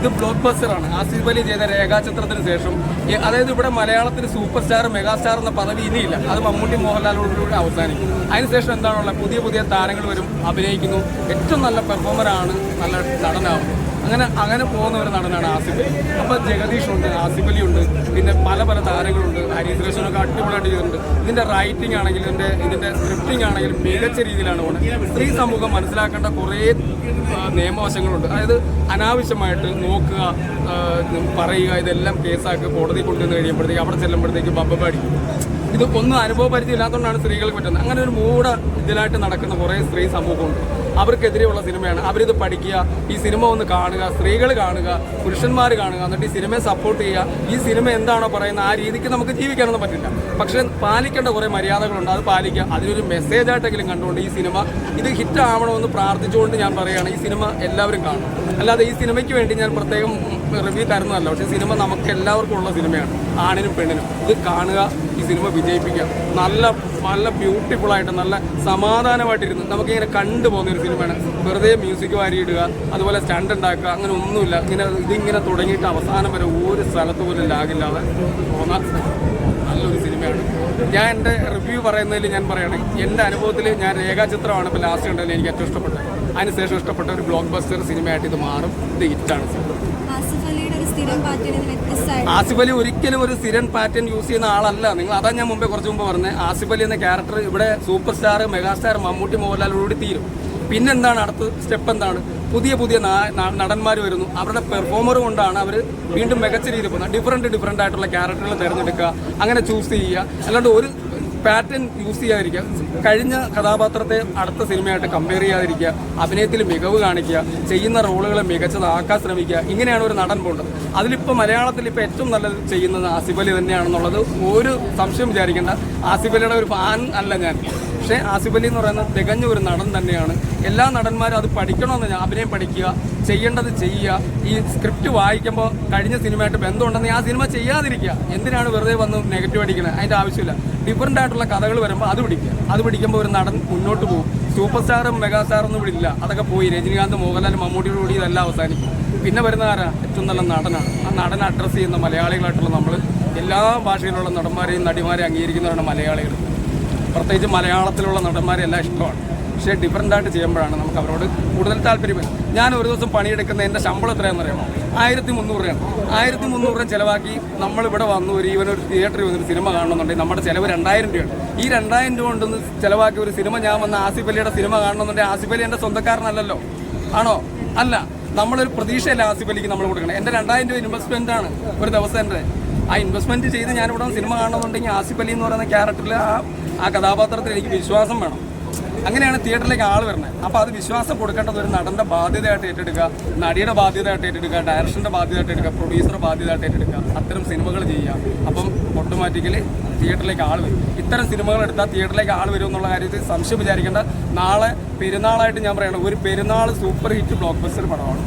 ഇത് ബ്ലോക്ക് ബസ്റ്ററാണ് ആസിഫ് അലി ചെയ്ത രേഖാചിത്രത്തിന് ശേഷം അതായത് ഇവിടെ മലയാളത്തിന് സൂപ്പർ സ്റ്റാർ മെഗാസ്റ്റാർ എന്ന പദവി ഇനിയില്ല. അത് മമ്മൂട്ടി മോഹൻലാലോടുകൂടി അവസാനിക്കും. അതിനുശേഷം എന്താണുള്ള പുതിയ പുതിയ താരങ്ങൾ വരും അഭിനയിക്കുന്നു. ഏറ്റവും നല്ല പെർഫോമറാണ് നല്ല നടനാവും അങ്ങനെ അങ്ങനെ പോകുന്ന ഒരു നടനാണ് ആസിഫ്. അപ്പൊ അപ്പോൾ ജഗദീഷ് ഉണ്ട് ആസിഫ് ഉണ്ട് പിന്നെ പല പല താരങ്ങളുണ്ട് ഹരീഷ് റേഷനൊക്കെ അടിപൊളിയായിട്ട് ചെയ്തിട്ടുണ്ട്. ഇതിന്റെ റൈറ്റിംഗ് ആണെങ്കിലും ഇതിന്റെ ഇതിന്റെ സ്ക്രിപ്റ്റിംഗ് ആണെങ്കിലും മികച്ച രീതിയിലാണ് പോകുന്നത് സ്ത്രീ സമൂഹം മനസ്സിലാക്കേണ്ട കുറേ നിയമവശങ്ങളുണ്ട്. അതായത് അനാവശ്യമായിട്ട് നോക്കുക പറയുക ഇതെല്ലാം കേസാക്കി കോടതി കൊണ്ടുവന്ന് കഴിയുമ്പോഴത്തേക്ക് അവിടെ ചെല്ലുമ്പോഴത്തേക്ക് ബബ്ബടി ഇത് ഒന്നും അനുഭവ ഇല്ലാത്തതുകൊണ്ടാണ് സ്ത്രീകൾക്ക് പറ്റുന്നത്. അങ്ങനെ ഒരു മൂട ഇതിലായിട്ട് നടക്കുന്ന കുറേ സ്ത്രീ സമൂഹമുണ്ട്. അവർക്കെതിരെയുള്ള സിനിമയാണ്. അവരിത് പഠിക്കുക ഈ സിനിമ ഒന്ന് കാണുക സ്ത്രീകൾ കാണുക പുരുഷന്മാർ കാണുക എന്നിട്ട് ഈ സിനിമയെ സപ്പോർട്ട് ചെയ്യുക. ഈ സിനിമ എന്താണോ പറയുന്നത് ആ രീതിക്ക് നമുക്ക് ജീവിക്കാനൊന്നും പറ്റില്ല. പക്ഷേ പാലിക്കേണ്ട കുറേ മര്യാദകളുണ്ട്. അത് പാലിക്കുക. അതിനൊരു മെസ്സേജ് ആയിട്ടെങ്കിലും കണ്ടുകൊണ്ട് ഈ സിനിമ ഇത് ഹിറ്റ് ആവണമെന്ന് പ്രാർത്ഥിച്ചുകൊണ്ട് ഞാൻ പറയുകയാണ്. ഈ സിനിമ എല്ലാവരും കാണും. അല്ലാതെ ഈ സിനിമയ്ക്ക് വേണ്ടി ഞാൻ പ്രത്യേകം റിവ്യൂ തരുന്നതല്ല പക്ഷേ സിനിമ നമുക്ക് എല്ലാവർക്കും ഉള്ള സിനിമയാണ്. ആണിനും പെണ്ണിനും. ഇത് കാണുക ഈ സിനിമ വിജയിപ്പിക്കുക. നല്ല നല്ല ബ്യൂട്ടിഫുൾ ആയിട്ട് നല്ല സമാധാനമായിട്ടിരുന്ന് നമുക്കിങ്ങനെ കണ്ടുപോകുന്ന ഒരു സിനിമയാണ്. വെറുതെ മ്യൂസിക് വാരിയിടുക അതുപോലെ സ്റ്റണ്ട് ഉണ്ടാക്കുക അങ്ങനെ ഒന്നുമില്ല. ഇങ്ങനെ ഇതിങ്ങനെ തുടങ്ങിയിട്ട് അവസാനം വരെ ഒരു സ്ഥലത്ത് പോലും ലാഗില്ലാതെ പോകുന്ന നല്ലൊരു സിനിമയാണ്. ഞാൻ എന്റെ റിവ്യൂ പറയുന്നതിൽ ഞാൻ പറയുകയാണെങ്കിൽ എന്റെ അനുഭവത്തിൽ ഞാൻ രേഖാചിത്രമാണ് ഇപ്പോൾ ലാസ്റ്റ് കണ്ടതിൽ എനിക്ക് ഏറ്റവും ഇഷ്ടപ്പെട്ടത്. അതിനുശേഷം ഇഷ്ടപ്പെട്ട ഒരു ബ്ലോക്ക് ബസ്റ്റർ സിനിമയായിട്ട് ഇത് മാറും. ഇത് ഹിറ്റാണ്. സിനിമ ആസിഫ് അലി ഒരിക്കലും ഒരു സ്ഥിരൻ പാറ്റേൺ യൂസ് ചെയ്യുന്ന ആളല്ല. നിങ്ങൾ അതാ ഞാൻ മുമ്പേ കുറച്ച് മുമ്പ് പറഞ്ഞത് ആസിഫ് അലി എന്ന ക്യാരക്ടർ ഇവിടെ സൂപ്പർ സ്റ്റാർ മെഗാസ്റ്റാർ മമ്മൂട്ടി മോഹൻലാലോട് തീരും. പിന്നെന്താണ് അടുത്ത? സ്റ്റെപ്പ് എന്താണ്? പുതിയ പുതിയ നടന്മാർ വരുന്നു. അവരുടെ പെർഫോമർ കൊണ്ടാണ് അവർ വീണ്ടും മികച്ച രീതിയിൽ പോകുന്നത്. ഡിഫറെന്റ് ഡിഫറെന്റ് ആയിട്ടുള്ള ക്യാരക്ടറുകൾ തിരഞ്ഞെടുക്കുക അങ്ങനെ ചൂസ് ചെയ്യുക. അല്ലാണ്ട് ഒരു പാറ്റേൺ യൂസ് ചെയ്യാതിരിക്കുക. കഴിഞ്ഞ കഥാപാത്രത്തെ അടുത്ത സിനിമയായിട്ട് കമ്പയർ ചെയ്യാതിരിക്കുക. അഭിനയത്തിൽ മികവ് കാണിക്കുക. ചെയ്യുന്ന റോളുകളെ മികച്ചതാക്കാൻ ശ്രമിക്കുക. ഇങ്ങനെയാണ് ഒരു നടൻ പോകേണ്ടത് അതിലിപ്പോൾ മലയാളത്തിൽ ഇപ്പോൾ ഏറ്റവും നല്ലത് ചെയ്യുന്നത് ആസിഫലി തന്നെയാണെന്നുള്ളത് ഒരു സംശയം വിചാരിക്കേണ്ട. ആസിഫ് അലിയുടെ ഒരു ഫാൻ അല്ല ഞാൻ. പക്ഷേ ആസിഫ് അലി എന്ന് പറയുന്നത് തികഞ്ഞ ഒരു നടൻ തന്നെയാണ്. എല്ലാ നടന്മാരും അത് പഠിക്കണമെന്ന് ഞാൻ അഭിനയം പഠിക്കുക ചെയ്യേണ്ടത് ചെയ്യുക. ഈ സ്ക്രിപ്റ്റ് വായിക്കുമ്പോൾ കഴിഞ്ഞ സിനിമയായിട്ട് ബന്ധമുണ്ടെന്ന് ആ സിനിമ ചെയ്യാതിരിക്കുക. എന്തിനാണ് വെറുതെ വന്ന് നെഗറ്റീവ് അടിക്കുന്നത് അതിന്റെ ആവശ്യമില്ല. ഡിഫറന്റ് ആയിട്ടുള്ള കഥകൾ വരുമ്പോൾ അത് പിടിക്കുക. അത് പിടിക്കുമ്പോൾ ഒരു നടൻ മുന്നോട്ട് പോകും. സൂപ്പർ സ്റ്റാറും മെഗാ സ്റ്റാറൊന്നും ഇവിടെ ഇല്ല അതൊക്കെ പോയി. രജനീകാന്ത് മോഹൻലാൽ മമ്മൂട്ടിയോട് കൂടി ഇതെല്ലാം അവസാനിക്കും. പിന്നെ വരുന്ന ആരാ? ഏറ്റവും നല്ല നടനാണ്. ആ നടനെ അഡ്രസ്സ് ചെയ്യുന്ന മലയാളികളായിട്ടുള്ള നമ്മൾ എല്ലാ ഭാഷയിലുള്ള നടന്മാരെയും നടിമാരെയും അംഗീകരിക്കുന്നവരാണ് മലയാളികൾ. പ്രത്യേകിച്ച് മലയാളത്തിലുള്ള നടന്മാരെ എല്ലാം ഇഷ്ടമാണ്. പക്ഷേ ഡിഫറന്റ് ആയിട്ട് ചെയ്യുമ്പോഴാണ് നമുക്ക് അവരോട് കൂടുതൽ താല്പര്യം ഞാൻ ഒരു ദിവസം പണിയെടുക്കുന്ന എന്റെ ശമ്പളം എത്രയാണെന്ന് അറിയാമോ? ആയിരത്തി മുന്നൂറ് രൂപയാണ്. ആയിരത്തി മുന്നൂറ് രൂപ ചിലവാക്കി നമ്മളിവിടെ വന്നു ഒരു ഈവൻ ഒരു തിയേറ്ററിൽ വന്നൊരു സിനിമ കാണണമെന്നുണ്ടെങ്കിൽ നമ്മുടെ ചിലവ് രണ്ടായിരം രൂപയാണ്. ഈ രണ്ടായിരം രൂപ കൊണ്ടൊന്ന് ചിലവാക്കി ഒരു സിനിമ ഞാൻ വന്ന ആസിഫ് അലിയുടെ സിനിമ കാണണമെന്നുണ്ടെങ്കിൽ ആസിഫ് അലി എന്റെ സ്വന്തക്കാരനല്ലല്ലോ. ആണോ? അല്ല. നമ്മളൊരു പ്രതീക്ഷയല്ല ആസിഫ് അലിക്ക് നമ്മൾ കൊടുക്കണം. എന്റെ രണ്ടായിരം രൂപ ഇൻവെസ്റ്റ്മെന്റ് ആണ് ഒരു ദിവസം എന്റെ. ആ ഇൻവെസ്റ്റ്മെന്റ് ചെയ്ത് ഞാനിവിടെ സിനിമ കാണണമെന്നുണ്ടെങ്കിൽ ആസിഫ് അലി എന്ന് പറയുന്ന ക്യാരക്ടറിൽ ആ ആ കഥാപാത്രത്തിൽ എനിക്ക് വിശ്വാസം വേണം. അങ്ങനെയാണ് തിയേറ്ററിലേക്ക് ആൾ വരുന്നത്. അപ്പോൾ അത് വിശ്വാസം കൊടുക്കേണ്ടത് ഒരു നടന്റെ ബാധ്യതയായിട്ട് ഏറ്റെടുക്കുക നടിയുടെ ബാധ്യതയായിട്ട് ഏറ്റെടുക്കുക ഡയറക്ഷന്റെ ബാധ്യതയായിട്ട് എടുക്കുക പ്രൊഡ്യൂസറുടെ ബാധ്യതയായിട്ട് ഏറ്റെടുക്കുക. അത്തരം സിനിമകൾ ചെയ്യുക. അപ്പം ഓട്ടോമാറ്റിക്കലി തിയേറ്ററിലേക്ക് ആൾ വരും. ഇത്തരം സിനിമകൾ എടുത്താൽ തിയേറ്ററിലേക്ക് ആൾ വരും എന്നുള്ള കാര്യത്തിൽ സംശയം വിചാരിക്കേണ്ട. നാളെ പെരുന്നാളായിട്ട് ഞാൻ പറയണം ഒരു പെരുന്നാൾ സൂപ്പർ ഹിറ്റ് ബ്ലോക്ക് ബസ്റ്റർ പടമാണ്